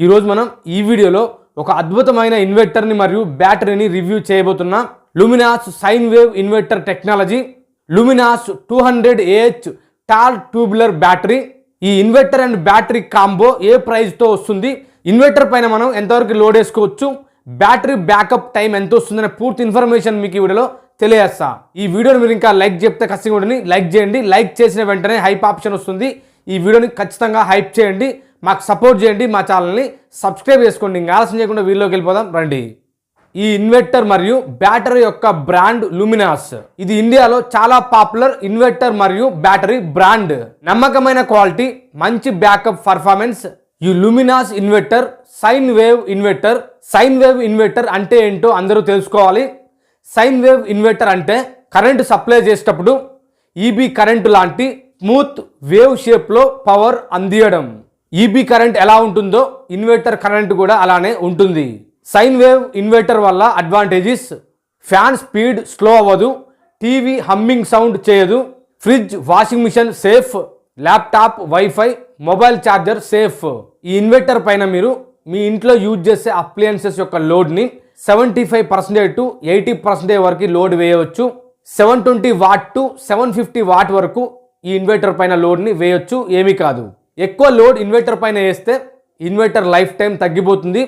ఈరోజు మనం ఈ వీడియోలో ఒక అద్భుతమైన ఇన్వర్టర్ని మరియు బ్యాటరీని రివ్యూ చేయబోతున్నాం Luminous sine wave inverter technology Luminous two hundred AH tall tubular battery. ఈ ఇన్వర్టర్ అండ్ బ్యాటరీ కాంబో ఏ ప్రైస్తో వస్తుంది? ఇన్వర్టర్ పైన మనం ఎంతవరకు లోడ్ వేసుకోవచ్చు? బ్యాటరీ బ్యాకప్ టైం ఎంత వస్తుందనే పూర్తి ఇన్ఫర్మేషన్ మీకు ఈ వీడియోలో తెలియజేస్తా. ఈ వీడియోని మీరు ఇంకా లైక్ చెప్తే ఖచ్చితంగా లైక్ చేయండి. లైక్ చేసిన వెంటనే హైప్ ఆప్షన్ వస్తుంది. ఈ వీడియోని ఖచ్చితంగా హైప్ చేయండి. మాకు సపోర్ట్ చేయండి మా ఛానల్ని సబ్స్క్రైబ్ చేసుకోండి. ఇంకా ఆలస్యం చేయకుండా వీడియోకి వెళ్ళిపోదాం రండి. ఈ ఇన్వర్టర్ మరియు బ్యాటరీ యొక్క బ్రాండ్ లుమినాస్. ఇది ఇండియాలో చాలా పాపులర్ ఇన్వర్టర్ మరియు బ్యాటరీ బ్రాండ్. నమ్మకమైన క్వాలిటీ మంచి బ్యాకప్ పర్ఫార్మెన్స్. ఈ Luminous inverter sine wave inverter sine wave inverter అంటే ఏంటో అందరూ తెలుసుకోవాలి. సైన్ వేవ్ ఇన్వర్టర్ అంటే కరెంటు సప్లై చేసేటప్పుడు ఈబీ కరెంటు లాంటి స్మూత్ వేవ్ షేప్లో పవర్ అందియడం. ఈబీ కరెంట్ ఎలా ఉంటుందో ఇన్వర్టర్ కరెంట్ కూడా అలానే ఉంటుంది. సైన్ వేవ్ ఇన్వర్టర్ వల్ల అడ్వాంటేజెస్ ఫ్యాన్ స్పీడ్ స్లో అవ్వదు టీవీ హమ్మింగ్ సౌండ్ చేయదు fridge washing machine safe laptop wifi mobile charger safe ఈ ఇన్వర్టర్ పైన మీరు మీ ఇంట్లో యూజ్ చేసే అప్లయన్సెస్ యొక్క లోడ్ని seventy five percentage to eighty percentage వరకు లోడ్ వేయవచ్చు. Seven twenty watt to seven fifty watt వరకు ఈ ఇన్వర్టర్ పైన లోడ్ని వేయొచ్చు ఏమీ కాదు. ఎక్కువ లోడ్ ఇన్వర్టర్ పైన వేస్తే ఇన్వర్టర్ లైఫ్ టైం తగ్గిపోతుంది.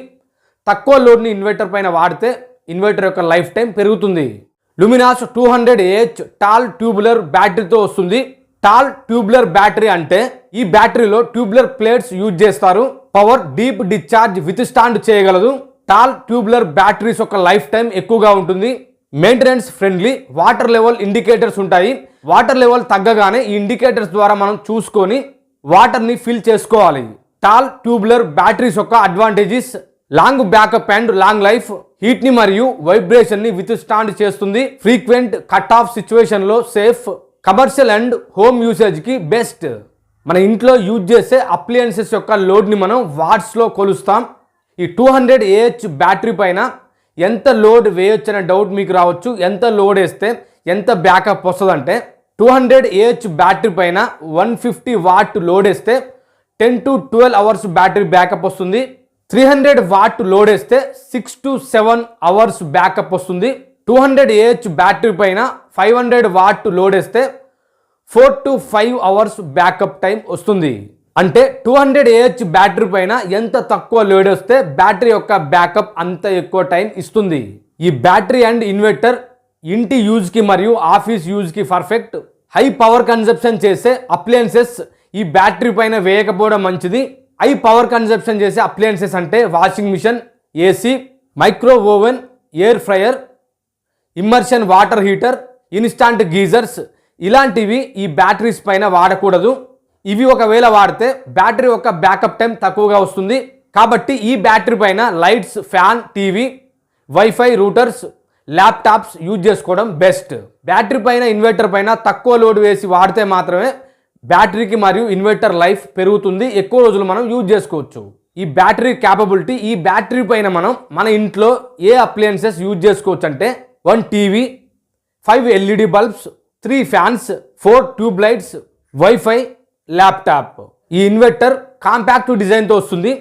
తక్కువ లోడ్ని ఇన్వర్టర్ పైన వాడితే ఇన్వర్టర్ యొక్క లైఫ్ టైం పెరుగుతుంది. Luminous two hundred AH tall tubular బ్యాటరీతో వస్తుంది. టాల్ ట్యూబులర్ బ్యాటరీ అంటే ఈ బ్యాటరీలో ట్యూబులర్ ప్లేట్స్ యూజ్ చేస్తారు. Power deep discharge withstand చేయగలదు. టాల్ ట్యూబులర్ బ్యాటరీస్ యొక్క లైఫ్ టైం ఎక్కువగా ఉంటుంది. Maintenance friendly water level indicators ఉంటాయి. వాటర్ లెవెల్ తగ్గగానే ఈ ఇండికేటర్స్ ద్వారా మనం చూసుకొని వాటర్ని ఫిల్ చేసుకోవాలి. టాల్ ట్యూబులర్ బ్యాటరీస్ యొక్క advantages long backup and long life హీట్ని మరియు వైబ్రేషన్ని విత్ స్టాండ్ చేస్తుంది. ఫ్రీక్వెంట్ కట్ ఆఫ్ సిచ్యువేషన్లో సేఫ్ కమర్షియల్ అండ్ హోమ్ యూసేజ్కి బెస్ట్. మన ఇంట్లో యూజ్ చేసే అప్లయన్సెస్ యొక్క లోడ్ని మనం వాట్స్లో కొలుస్తాం. ఈ టూ హండ్రెడ్ ఏహెచ్ బ్యాటరీ పైన ఎంత లోడ్ వేయొచ్చు అనే డౌట్ మీకు రావచ్చు. ఎంత లోడ్ వేస్తే ఎంత బ్యాకప్ వస్తుందంటే టూ హండ్రెడ్ ఏహెచ్ బ్యాటరీ పైన వన్ ఫిఫ్టీ వాట్ లోడ్ వేస్తే ten to twelve hours battery backup వస్తుంది. త్రీ హండ్రెడ్ వాట్ లోడ్ వేస్తే six to seven hours backup వస్తుంది. టూ హండ్రెడ్ ఏహెచ్ బ్యాటరీ పైన ఫైవ్ హండ్రెడ్ వాట్ లోడ్ వేస్తే four to five hours backup time వస్తుంది. అంటే two hundred AH battery పైన ఎంత తక్కువ లోడ్ వస్తే బ్యాటరీ యొక్క బ్యాకప్ అంత ఎక్కువ టైం ఇస్తుంది. ఈ బ్యాటరీ అండ్ ఇన్వర్టర్ ఇంటి యూజ్కి మరియు ఆఫీస్ యూజ్కి పర్ఫెక్ట్ హై పవర్ కన్సెప్షన్ చేసే అప్లయన్సెస్ ఈ బ్యాటరీ పైన వేయకపోవడం మంచిది. హై పవర్ కన్సెప్షన్ చేసే అప్లయన్సెస్ అంటే washing machine AC micro oven air fryer immersion water heater instant geysers ఇలాంటివి ఈ బ్యాటరీస్ పైన వాడకూడదు. ఇవి ఒకవేళ వాడితే బ్యాటరీ యొక్క బ్యాకప్ టైం తక్కువగా వస్తుంది. కాబట్టి ఈ బ్యాటరీ పైన lights fan TV wifi routers laptops use చేసుకోవడం బెస్ట్. బ్యాటరీ పైన ఇన్వర్టర్ పైన తక్కువ లోడ్ వేసి వాడితే మాత్రమే బ్యాటరీకి మరియు ఇన్వర్టర్ లైఫ్ పెరుగుతుంది. ఎక్కువ రోజులు మనం యూజ్ చేసుకోవచ్చు. ఈ బ్యాటరీ క్యాపబిలిటీ ఈ బ్యాటరీ పైన మనం మన ఇంట్లో ఏ అప్లయన్సెస్ యూజ్ చేసుకోవచ్చు అంటే one TV five LED bulbs three fans four tube lights wifi laptop. ఈ ఇన్వర్టర్ కాంపాక్ట్ డిజైన్తో వస్తుంది.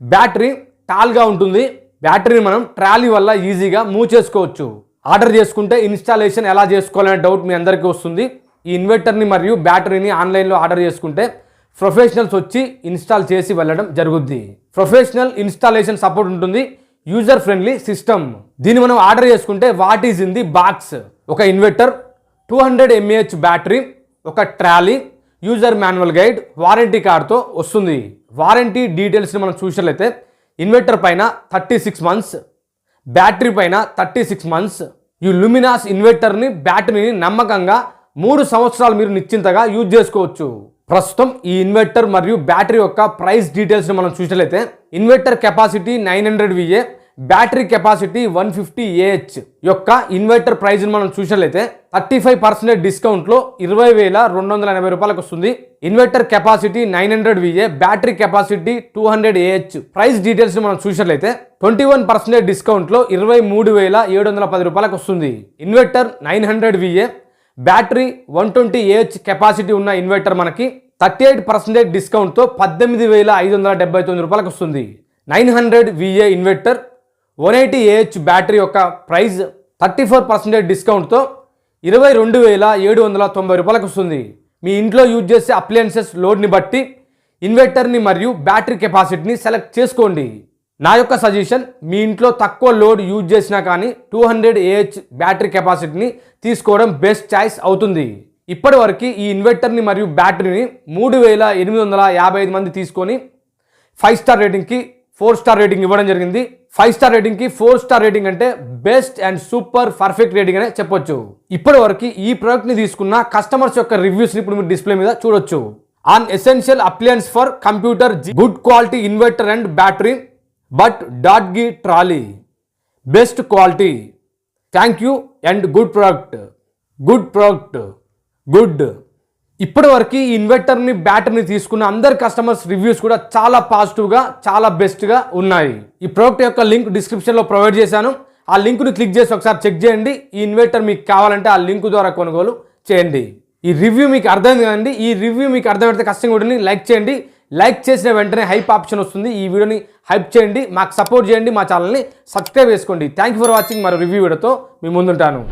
బ్యాటరీ టాల్గా ఉంటుంది. బ్యాటరీని మనం ట్రాలీ వల్ల ఈజీగా మూవ్ చేసుకోవచ్చు. ఆర్డర్ చేసుకుంటే ఇన్స్టాలేషన్ ఎలా చేసుకోవాలనే డౌట్ మీ అందరికీ వస్తుంది. ఈ ఇన్వర్టర్ని మరియు బ్యాటరీని ఆన్లైన్లో ఆర్డర్ చేసుకుంటే ప్రొఫెషనల్స్ వచ్చి ఇన్స్టాల్ చేసి వెళ్ళడం జరుగుద్ది. ప్రొఫెషనల్ ఇన్స్టాలేషన్ సపోర్ట్ ఉంటుంది. User friendly system. దీన్ని మనం ఆర్డర్ చేసుకుంటే what is in the box? ఒక inverter two hundred mAh battery ఒక trolley user manual guide warranty కార్డ్తో వస్తుంది. వారంటీ డీటెయిల్స్ని మనం చూసినట్లయితే ఇన్వర్టర్ పైన థర్టీ సిక్స్ మంత్స్ బ్యాటరీ పైన థర్టీ సిక్స్ మంత్స్. ఈ లుమినాస్ ఇన్వర్టర్ని బ్యాటరీని నమ్మకంగా మూడు సంవత్సరాలు మీరు నిశ్చింతగా యూజ్ చేసుకోవచ్చు. ప్రస్తుతం ఈ ఇన్వర్టర్ మరియు బ్యాటరీ యొక్క ప్రైస్ డీటెయిల్స్ని మనం చూసినట్లయితే inverter capacity nine hundred VA battery capacity one fifty AH యొక్క ఇన్వర్టర్ ప్రైజ్ని మనం చూసినట్లయితే థర్టీ ఫైవ్ పర్సెంటేజ్ డిస్కౌంట్లో ఇరవై వేల రెండు వందల ఎనభై రూపాయలకు వస్తుంది. Inverter capacity nine hundred VA battery capacity two hundred AH. Price details మనం చూసినట్లయితే ట్వంటీ వన్ పర్సెంటేజ్ డిస్కౌంట్లో ఇరవై మూడు వేల ఏడు వందల పది రూపాయలకు వస్తుంది. Inverter nine hundred VA battery one twenty AH capacity ఉన్న ఇన్వర్టర్ మనకి థర్టీ ఎయిట్ పర్సెంటేజ్ డిస్కౌంట్తో పద్దెనిమిది వేల ఐదు వందల డెబ్బై తొమ్మిది రూపాయలకు వస్తుంది. Nine hundred VA inverter one eighty AH battery యొక్క ప్రైస్ థర్టీ ఫోర్ పర్సెంటేజ్ డిస్కౌంట్తో ఇరవై రెండు వేల ఏడు వందల తొంభై రూపాయలకు వస్తుంది. మీ ఇంట్లో యూజ్ చేసే అప్లయన్సెస్ లోడ్ని బట్టి ఇన్వర్టర్ని మరియు బ్యాటరీ కెపాసిటీని సెలెక్ట్ చేసుకోండి. నా యొక్క సజెషన్ మీ ఇంట్లో తక్కువ లోడ్ యూజ్ చేసినా కానీ టూ హండ్రెడ్ ఏహెచ్ బ్యాటరీ కెపాసిటీని తీసుకోవడం బెస్ట్ చాయిస్ అవుతుంది. ఇప్పటివరకు ఈ ఇన్వర్టర్ని మరియు బ్యాటరీని మూడు వేల ఎనిమిది వందల యాభై ఐదు మంది తీసుకొని ఫైవ్ స్టార్ రేటింగ్కి ఫోర్ స్టార్ రేటింగ్ ఇవ్వడం జరిగింది. ఫైవ్ స్టార్ రేటింగ్కి ఫోర్ స్టార్ రేటింగ్ అంటే best and super perfect rating అనే చెప్పొచ్చు. ఇప్పటి వరకు ఈ ప్రోడక్ట్ని తీసుకున్న కస్టమర్స్ యొక్క రివ్యూస్ని ఇప్పుడు మీరు డిస్ప్లే మీద చూడొచ్చు. On essential appliance for computer good quality inverter and battery but dot గి trolley. Best quality. Thank you and good product. Good product. Good. ఇప్పటి వరకు ఈ ఇన్వర్టర్ని బ్యాటరీని తీసుకున్న అందరి కస్టమర్స్ రివ్యూస్ కూడా చాలా పాజిటివ్గా చాలా బెస్ట్గా ఉన్నాయి. ఈ ప్రోడక్ట్ యొక్క లింక్ డిస్క్రిప్షన్లో ప్రొవైడ్ చేశాను. ఆ లింక్ని క్లిక్ చేసి ఒకసారి చెక్ చేయండి. ఈ ఇన్వర్టర్ మీకు కావాలంటే ఆ లింక్ ద్వారా కొనుగోలు చేయండి. ఈ రివ్యూ మీకు అర్థమైంది కదండి. ఈ రివ్యూ మీకు అర్థమైతే కష్టంగా ఉంటుంది లైక్ చేయండి. లైక్ చేసిన వెంటనే హైప్ ఆప్షన్ వస్తుంది. ఈ వీడియోని హైప్ చేయండి. మాకు సపోర్ట్ చేయండి. మా ఛానల్ని సబ్స్క్రైబ్ చేసుకోండి. థ్యాంక్ యూ ఫర్ వాచింగ్ మరో రివ్యూ వీడియోతో మీ ముందుంటాను.